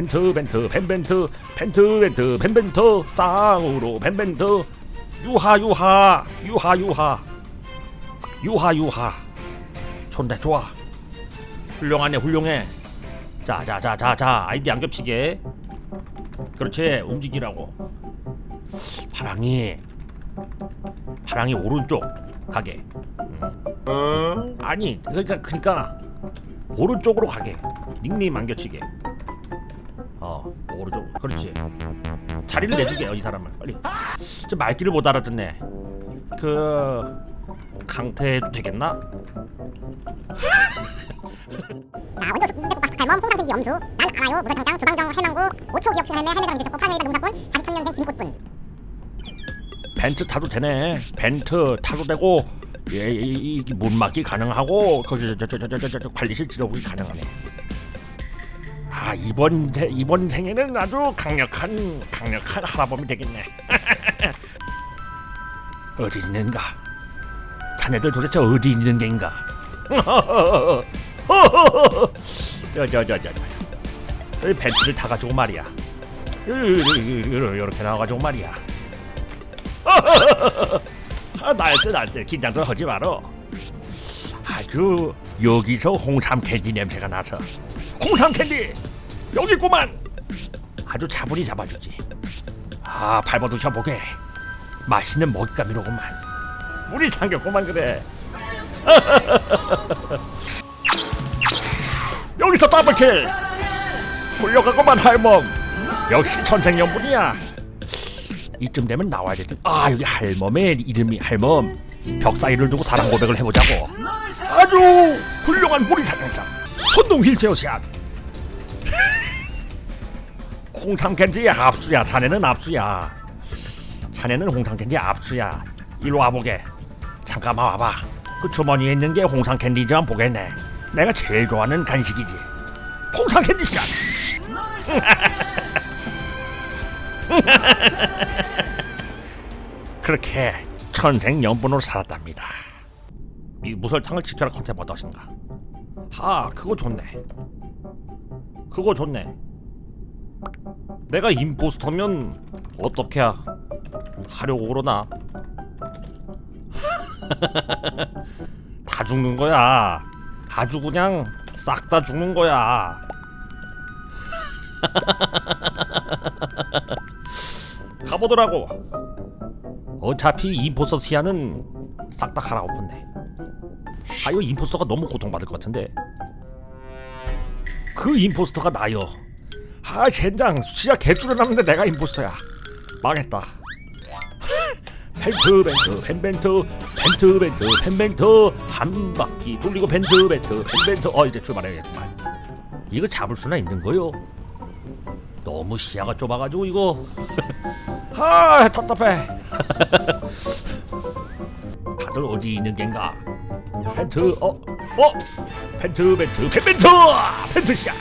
벤트 벤트 벤벤트 벤트 벤트 벤벤트 쌍으로 벤벤트. 유하 유하 유하 유하. 유하 유하. 좋네 좋아. 훌륭하네 훌륭해. 자자자자자 아이디 안 겹치게. 그렇지 움직이라고. 파랑이. 파랑이 오른쪽 가게. 음. 아니 그러니까 그러니까 오른쪽으로 가게. 닉네임 안 겹치게. 어 오른쪽 그렇지 자리를 내주게 이 사람을 빨리 저 말귀를 못 알아듣네 그 강태해도 되겠나? 자, 원조 숙대국 박탈멈 홍상진기 염수 난 알아요 무설탕장 주방정 할망구 5초 기억시 할매 할매 사랑기 좋고 파랑이다 농사꾼 43년생 김꽃분 벤트 타도 되네 벤트 타도 되고 예, 이, 이, 이 문막기 가능하고 그저저저저저 관리실 지도국이 가능하네 아 이번 세, 이번 생에는 아주 강력한 강력한 할아범이 되겠네. 어디 있는가? 자네들 도대체 어디 있는 겐가? 저저저저 이 벤트를 타가지고 말이야. 이렇게 나와가지고 말이야. 아, 날쌔 날쌔. 긴장 좀 하지 마라. 아주 여기서 홍삼 캔디 냄새가 나서. 홍삼 캔디 여기 있구만. 아주 차분히 잡아주지. 아 밟아도 쳐보게. 맛있는 먹잇감이로구만. 물이 잠겼구만 그래. 여기서 더블킬. 굴려가고만 할멈. 역시 천생연분이야. 이쯤 되면 나와야 될 듯. 아 여기 할멈의 이름이 할멈. 벽 사이를 두고 사랑 고백을 해보자고. 아주 훌륭한 무리사냥상. 손동 휠체어 샷. 홍삼 캔디 압수야. 자네는 압수야. 자네는 홍삼 캔디 압수야. 이리 와보게. 잠깐만 와봐. 그 주머니에 있는 게 홍삼 캔디지만 보겠네. 내가 제일 좋아하는 간식이지. 홍삼 캔디 샷. 그렇게 천생연분으로 살았답니다. 이 무설탕을 지켜라 컨셉 어떠신가? 하, 그거 좋네. 그거 좋네. 내가 임포스터면 어떻게 하- 하려고 그러나? 다 죽는 거야. 아주 그냥 싹 다 죽는 거야. 가보더라고. 어차피 임포스터 시야는 싹 다 갈아엎었네. 아 이거 임포스터가 너무 고통받을 것 같은데. 그 임포스터가 나요. 아 젠장 시야 개줄여 남는데 내가 임포스터야. 망했다. 벤트 벤트 벤벤트 벤트 벤트 벤벤트 한 바퀴 돌리고 벤트 벤트 벤벤트 어 이제 출발해야겠구만. 이거 잡을 수나 있는 거요? 너무 시야가 좁아가지고 이거 아 답답해 다들 어디 있는 겐가 펜트 어? 어? 펜트 펜트 펜트 펜트샷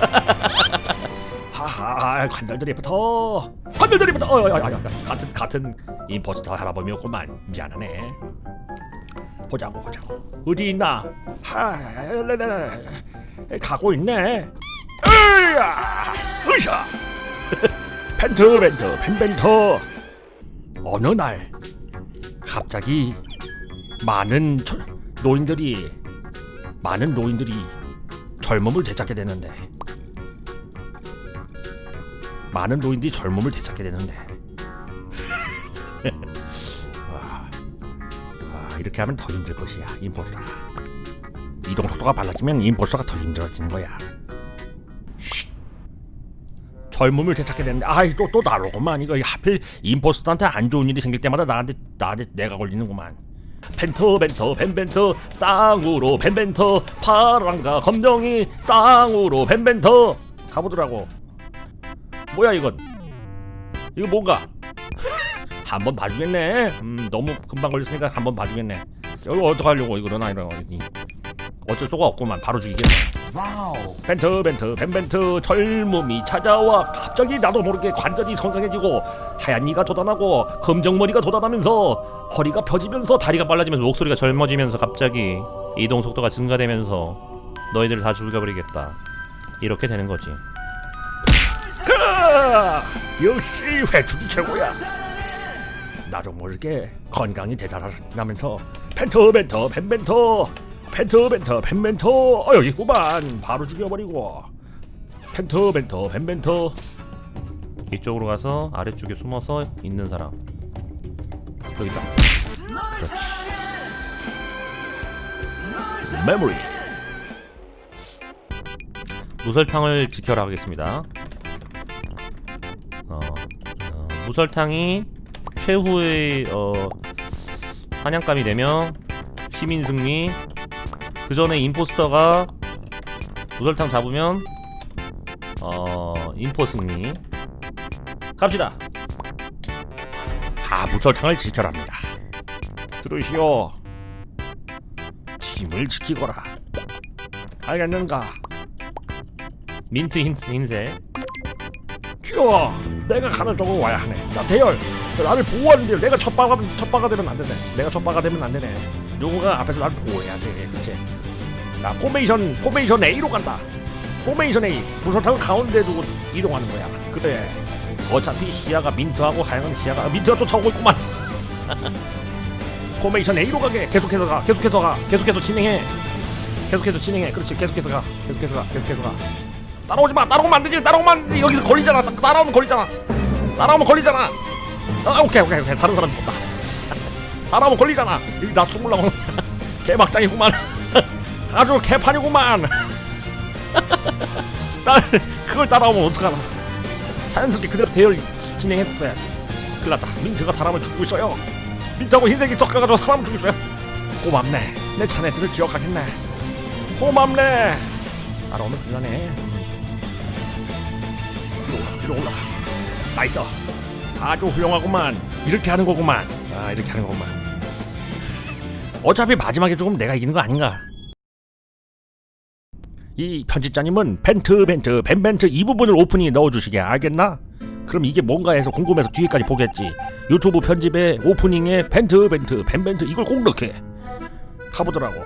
하하 관절들이부터. 관절들이부터. 어, 어, 어, 어, 어, 같은 같은 임포스터 할아버지였구만. 미안하네. 보자고 보자고. 어디 있나? 하 가고 있네. 으야! 으샤! 펜트 펜트 펜펜터 어느 날 갑자기 많은 저, 노인들이 많은 노인들이 젊음을 되찾게 되는데 많은 노인들이 젊음을 되찾게 되는데. 와, 와, 이렇게 하면 더 힘들 것이야 임포스터가. 이동 속도가 빨라지면 임포스터가 더 힘들어지는 거야. 젊음을 되찾게 되는데 아이 또또 나로구만. 이거 하필 임포스터한테 안 좋은 일이 생길 때마다 나한테 나한테 내가 걸리는구만. 펜터 벤터 벤벤터 쌍으로 벤벤터. 파랑과 검정이 쌍으로 벤벤터. 가보더라고 뭐야 이건? 이거 뭔가? 한번 봐주겠네. 음 너무 금방 걸렸으니까 한번 봐주겠네. 이거 어떡하려고 이거나 이런 거 어쩔 수가 없구만. 바로 죽이겠네. 벤트 벤트 벤벤트. 젊음이 찾아와. 갑자기 나도 모르게 관절이 건강해지고 하얀 이가 돋아나고 검정머리가 돋아나면서 허리가 펴지면서 다리가 빨라지면서 목소리가 젊어지면서 갑자기 이동 속도가 증가되면서 너희들 다 죽여버리겠다. 이렇게 되는 거지 그 역시 회죽이 최고야. 나도 모르게 건강이 되살아나면서 펜터 벤터 펜벤터 펜터 벤터 펜벤터 어 여기 있구만 바로 죽여버리고. 펜터 벤터 펜벤터. 이쪽으로 가서 아래쪽에 숨어서 있는 사람. 여기 있다. 그렇지. 메모리 무설탕을 지켜라 하겠습니다 무설탕이 최후의 어, 사냥감이 되면 시민 승리. 그 전에 임포스터가 무설탕 잡으면 어 인포 승리. 갑시다. 하부설탕을 지켜랍니다. 들으시오. 짐을 지키거라. 알겠는가? 민트 흰, 흰색 튀어 내가 가는 쪽으로 와야 하네. 자 대열. 나를 보호하는데 내가 첫바가 첫바가 되면 안 되네. 내가 첫바가 되면 안 되네. 누군가 앞에서 나를 보호해야 돼 그치? 자 포메이션 포메이션 A로 간다. 포메이션 A. 부설탕을 가운데 두고 이동하는 거야. 그래 어차피 시야가 민트하고 하얀 시야가 민트가 쫓아오고 있구만. 포메이션 A로 가게. 계속해서 가. 계속해서 가. 계속해서 진행해. 계속해서 진행해. 그렇지. 계속해서 가. 계속해서 가. 계속해서 가 따라오지 마. 따라오면 안 되지. 따라오면 안 되지. 여기서 걸리잖아. 따- 따라오면 걸리잖아. 따라오면 걸리잖아. 아, 오케이, 오케이, 오케이. 다른 사람 죽었다. 따라오면 걸리잖아. 여기 나 숨으려고. 개막장이구만. 아주 개판이구만. 나 그걸 따라오면 어떡하나. 자연스럽게 그대로 대열 진행했어요. 큰일 났다. 민트가 사람을 죽이고 있어요. 민트하고 흰색이 섞여가지고 사람을 죽이고 있어요. 고맙네. 내 자네들을 기억하겠네. 고맙네. 따라오면 큰일 나네. 위로 올라, 위로 올라. 나이스. 아주 훌륭하구만. 이렇게 하는 거구만. 아, 이렇게 하는 거구만. 어차피 마지막에 죽으면 내가 이기는 거 아닌가? 이 편집자님은 벤트 벤트 벤벤트 이 부분을 오프닝에 넣어주시게 알겠나? 그럼 이게 뭔가 해서 궁금해서 뒤에까지 보겠지. 유튜브 편집에 오프닝에 벤트 벤트 벤벤트 이걸 꼭 넣게. 가보더라고.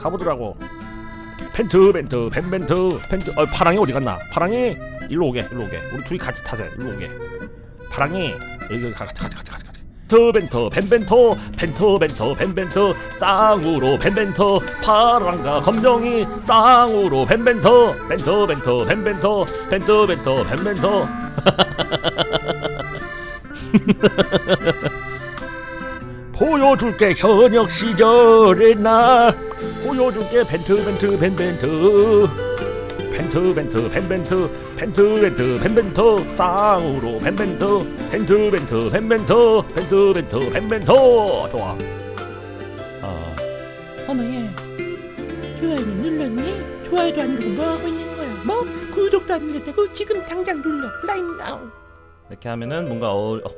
가보더라고. 펜트 벤트 벤벤트 펜트 어 파랑이 어디 갔나 파랑이 일로 오게 일로 오게. 우리 둘이 같이 타세 일로 오게. 파랑이 여기 가- 같이 같이 같이 같이 같이. 트 벤터 벤벤터 펜터 벤터 벤벤터 쌍으로 벤벤터 파랑과 검정이 쌍으로 벤벤터 벤터 벤터 벤벤터 벤터 벤터 벤벤터 보여줄게 현역 시절의 나 보여줄게 벤트 벤트 벤벤트 벤트 벤트 벤벤트 벤트 벤트 벤벤트 쌍으로 벤벤트 벤트 벤트 벤벤트 벤트 벤트 벤벤트 좋아 아, 어머예 좋아요는 눌렀니? 좋아요도 안 누르고 뭐 하고 있는 거야? 뭐? 구독도 안 눌렀다고? 지금 당장 눌러 라인 나우 이렇게 하면은 뭔가 어, 어,